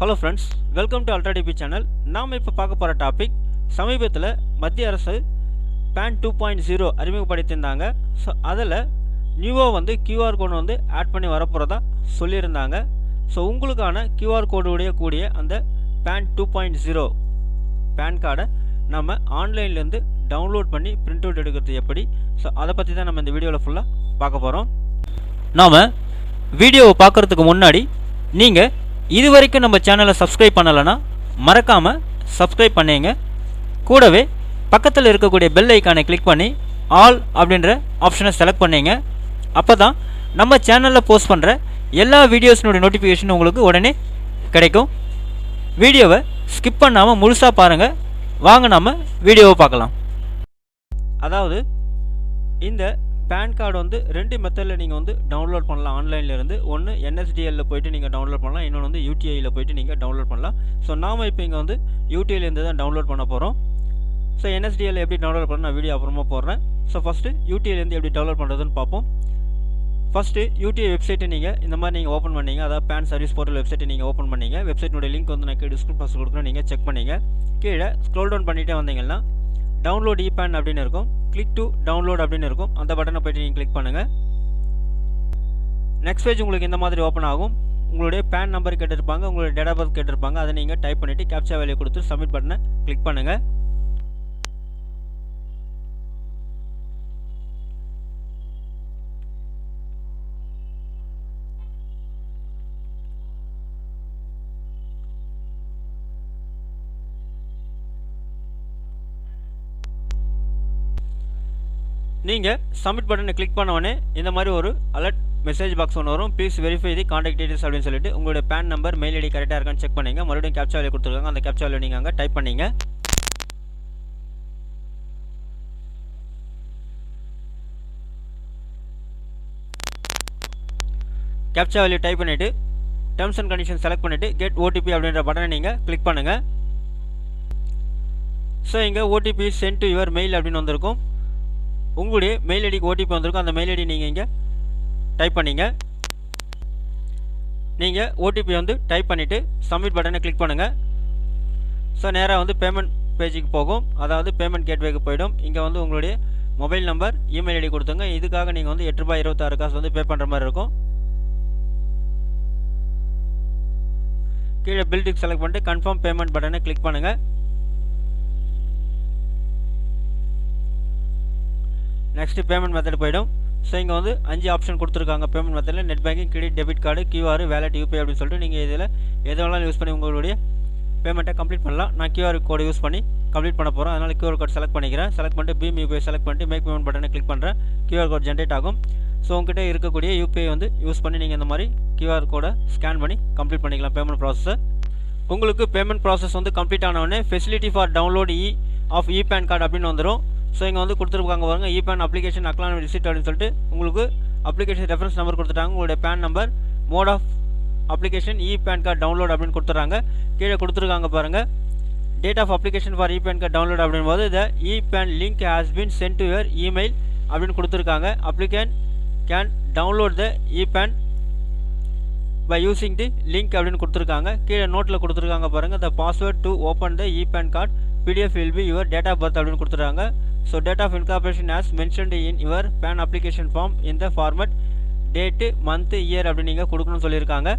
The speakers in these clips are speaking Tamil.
Hello friends welcome to அல்ட்ராடிபி channel நாம் இப்போ பார்க்க போகிற டாபிக் சமீபத்தில் மத்திய அரசு பேன் டூ பாயிண்ட் ஜீரோ அறிமுகப்படுத்தியிருந்தாங்க. ஸோ அதில் நியூவாக வந்து கியூஆர் கோடு வந்து ஆட் பண்ணி வரப்போகிறதா சொல்லியிருந்தாங்க. ஸோ உங்களுக்கான கியூஆர் கோடுடைய கூடிய அந்த PAN two point zero PAN கார்டை நம்ம ஆன்லைன்லேருந்து டவுன்லோட் பண்ணி பிரிண்ட் அவுட் எடுக்கிறது எப்படி? ஸோ அதை பற்றி தான் நம்ம இந்த வீடியோவில் ஃபுல்லாக பார்க்க போகிறோம் நாம் வீடியோவை பார்க்குறதுக்கு முன்னாடி நீங்கள் இது வரைக்கும் நம்ம சேனலை சப்ஸ்கிரைப் பண்ணலைன்னா மறக்காமல் சப்ஸ்கிரைப் பண்ணிங்க. கூடவே பக்கத்தில் இருக்கக்கூடிய பெல் ஐக்கானை கிளிக் பண்ணி ஆல் அப்படின்ற ஆப்ஷனை செலக்ட் பண்ணிங்க. அப்போ தான் நம்ம சேனலில் போஸ்ட் பண்ணுற எல்லா வீடியோஸினுடைய நோட்டிஃபிகேஷன் உங்களுக்கு உடனே கிடைக்கும். வீடியோவை ஸ்கிப் பண்ணாமல் முழுசாக பாருங்கள் வாங்க நாம் வீடியோவை பார்க்கலாம். அதாவது இந்த பேன் கார்டு வந்து ரெண்டு மெத்தடில் நீங்கள் வந்து டவுன்லோட் பண்ணலாம் ஆன்லைனில் இருந்து. ஒன்று என்எஸ்டிஎல்லில் போயிட்டு நீங்கள் டவுன்லோட் பண்ணலாம். இன்னொன்று வந்து யூடிஐயில் போயிட்டு நீங்கள் டவுன்லோட் பண்ணலாம். ஸோ நாம் இப்போ இங்கே வந்து யூடிஐலேருந்து தான் டவுன்லோட் பண்ண போகிறோம் ஸோ என்எஸ்டிஎல் எப்படி டவுன்லோட் பண்ண நான் வீடியோ அப்புறமா போடுறேன். ஸோ ஃபஸ்ட்டு யூடிஐலேருந்து எப்படி டவுன்லோட் பண்ணுறதுன்னு பார்ப்போம். ஃபஸ்ட்டு யூடிஐ வெப்சைட்டை நீங்கள் இந்த மாதிரி நீங்கள் ஓப்பன் பண்ணீங்க. அதாவது பேன் சர்வீஸ் போர்ட்டல் வெப்சைட்டை நீங்கள் ஓப்பன் பண்ணீங்க. வெப்சைட்டினுடைய லிங்க் வந்து நான் கீழே டிஸ்கிரிப்ஷன் பாக்ஸ் கொடுக்குறேன். நீங்கள் செக் பண்ணிங்க. கீழே ஸ்க்ரோல் டவுன் பண்ணிகிட்டே வந்தீங்கன்னா டவுன்லோட் இபேன் பேன் அப்படின்னு இருக்கும். கிளிக் டு டவுன்லோட் அப்படின்னு இருக்கும். அந்த பட்டனை போய்ட்டு நீங்கள் கிளிக் பண்ணுங்கள் நெக்ஸ்ட் பேஜ் உங்களுக்கு இந்த மாதிரி ஓப்பன் ஆகும். உங்களுடைய பேன் நம்பர் கேட்டிருப்பாங்க. உங்களுடைய டேட் ஆஃப் பர்த் கேட்டிருப்பாங்க. அதை நீங்கள் டைப் பண்ணிவிட்டு கேப்சா வேலையை கொடுத்து சப்மிட் பட்டனை கிளிக் பண்ணுங்கள் நீங்கள் சப்மிட் பட்டனை கிளிக் பண்ணவொடனே இந்த மாதிரி ஒரு அலர்ட் மெசேஜ் பாக்ஸ் ஒன்று வரும். Please verify the contact details அப்படின்னு சொல்லிட்டு உங்களுடைய பேன் நம்பர் மெயில் ஐடி கரெக்டாக இருக்கான்னு செக் பண்ணிங்க. மறுபடியும் கேப்சா வேலையை கொடுத்துருக்காங்க. அந்த கேப்சா வேலையை நீங்கள் அங்கே டைப் பண்ணிங்க. கேப்சா வேல்யூ டைப் பண்ணிவிட்டு டேர்ம்ஸ் அண்ட் கண்டிஷன் செலக்ட் பண்ணிவிட்டு கெட் ஓடிபி அப்படின்ற பட்டனை நீங்கள் கிளிக் பண்ணுங்கள் ஸோ இங்கே OTP sent to your mail அப்படின்னு வந்திருக்கும். உங்களுடைய மெயில் ஐடிக்கு ஓடிபி வந்திருக்கும். அந்த மெயில் ஐடி நீங்கள் இங்கே டைப் பண்ணிங்க. நீங்கள் ஓடிபி வந்து டைப் பண்ணிவிட்டு சப்மிட் பட்டனை கிளிக் பண்ணுங்கள் ஸோ நேராக வந்து பேமெண்ட் பேஜுக்கு போகும். அதாவது பேமெண்ட் கேட்வேக்கு போயிடும். இங்கே வந்து உங்களுடைய மொபைல் நம்பர் இமெயில் ஐடி கொடுத்துங்க இதுக்காக நீங்கள் வந்து எட்டு ரூபாய் இருபத்தாறு காசு வந்து பே பண்ணுற மாதிரி இருக்கும். கீழே பில்டுக்கு செலக்ட் பண்ணிட்டு கன்ஃபார்ம் பேமெண்ட் பட்டனை கிளிக் பண்ணுங்கள் நெக்ஸ்ட்டு பேமெண்ட் மெத்தட் போயிடும். ஸோ இங்கே வந்து அஞ்சு ஆப்ஷன் கொடுத்துருக்காங்க. பேமெண்ட் மெத்தடில் net banking credit debit card QR wallet UPI அப்படின்னு சொல்லிட்டு நீங்கள் இதில் எதுவெல்லாம் யூஸ் பண்ணி உங்களுடைய பேமெண்ட்டை கம்ப்ளீட் பண்ணலாம். நான் கியூஆர் கோடு யூஸ் பண்ணி கம்ப்ளீட் பண்ண போகிறேன் அதனால் கியூஆர் கோட் செலக்ட் பண்ணிக்கிறேன். செலக்ட் பண்ணிட்டு பீம் யூபிஐ செலக்ட் பண்ணிட்டு மேக் பேமெண்ட் பட்டனை கிளிக் பண்ணுறேன் கியூஆர் கோட் ஜென்ரேட் ஆகும். ஸோ உங்ககிட்ட இருக்கக்கூடிய யூபிஐ வந்து யூஸ் பண்ணி நீங்கள் இந்த மாதிரி கியூஆர் கோடை ஸ்கேன் பண்ணி கம்ப்ளீட் பண்ணிக்கலாம் பேமெண்ட் ப்ராசஸை உங்களுக்கு பேமெண்ட் ப்ராசஸ் வந்து கம்ப்ளீட் ஆனவுடனே facility for download e of e PAN card அப்படின்னு வந்துடும் ஸோ இங்கே வந்து கொடுத்துருப்பாங்க பாருங்க இ பேன் அப்ளிகேஷன் அக்லான் ரிசிட் அப்படின்னு சொல்லிட்டு உங்களுக்கு அப்ளிகேஷன் ரெஃபரன்ஸ் நம்பர் கொடுத்துட்டாங்க. உங்களுடைய PAN number mode of application e PAN card download அப்படின்னு கொடுத்துட்றாங்க கீழே கொடுத்துருக்காங்க பாருங்கள் date of application for e PAN card download அப்படின்போது the e PAN link has been sent to your email அப்படின்னு கொடுத்துருக்காங்க. Applicant can download the e PAN by using the link அப்படின்னு கொடுத்துருக்காங்க. கீழே நோட்டில் கொடுத்துருக்காங்க பாருங்கள் the password to open the e PAN card PDF will be your date of birth அப்படின்னு கொடுத்துருக்காங்க. So date of as as in in PAN PAN application form the format date month year அப்படின்னு நீங்கள் கொடுக்கணும்னு சொல்லியிருக்காங்க.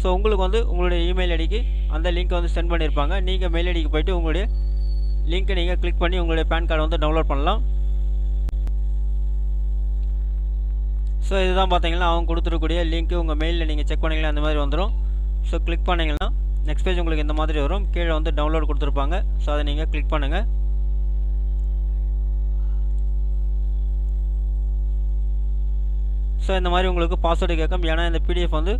ஸோ உங்களுக்கு வந்து உங்களுடைய இமெயில் ஐடிக்கு அந்த லிங்க்கை வந்து சென்ட் பண்ணியிருப்பாங்க. நீங்கள் மெயில் ஐடிக்கு போயிட்டு உங்களுடைய லிங்க்கை நீங்கள் கிளிக் பண்ணி உங்களுடைய பேன் கார்டை வந்து டவுன்லோட் பண்ணலாம். ஸோ இதுதான் பார்த்தீங்கன்னா அவங்க கொடுத்துருக்கூடிய லிங்க்கு உங்கள் மெயிலில் நீங்கள் செக் பண்ணிங்கன்னா அந்த மாதிரி வந்துடும் ஸோ கிளிக் பண்ணிங்கன்னா நெக்ஸ்ட் பேஜ் உங்களுக்கு இந்த மாதிரி வரும். கீழே வந்து டவுன்லோட் கொடுத்துருப்பாங்க. ஸோ அதை நீங்கள் கிளிக் பண்ணுங்கள் ஸோ இந்த மாதிரி உங்களுக்கு பாஸ்வேர்டு கேட்கும் ஏன்னா இந்த பிடிஎஃப் வந்து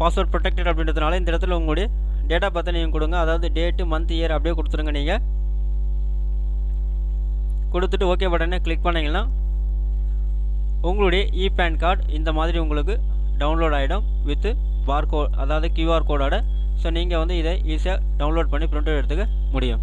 பாஸ்வேர்ட் ப்ரொடெக்டட் அப்படின்றதுனால இந்த இடத்துல உங்களுடைய டேட்டா பற்றி நீங்கள் கொடுங்க. அதாவது டேட்டு மந்த் இயர் அப்படியே கொடுத்துருங்க நீங்கள் கொடுத்துட்டு ஓகே பட்டனை கிளிக் பண்ணிங்கன்னா உங்களுடைய இ பேன் கார்டு இந்த மாதிரி உங்களுக்கு டவுன்லோட் ஆகிடும் வித்து பார் கோட் அதாவது கியூஆர் கோடோட ஸோ நீங்கள் வந்து இதை ஈஸியாக டவுன்லோட் பண்ணி பிரிண்ட் எடுத்துக்க முடியும்.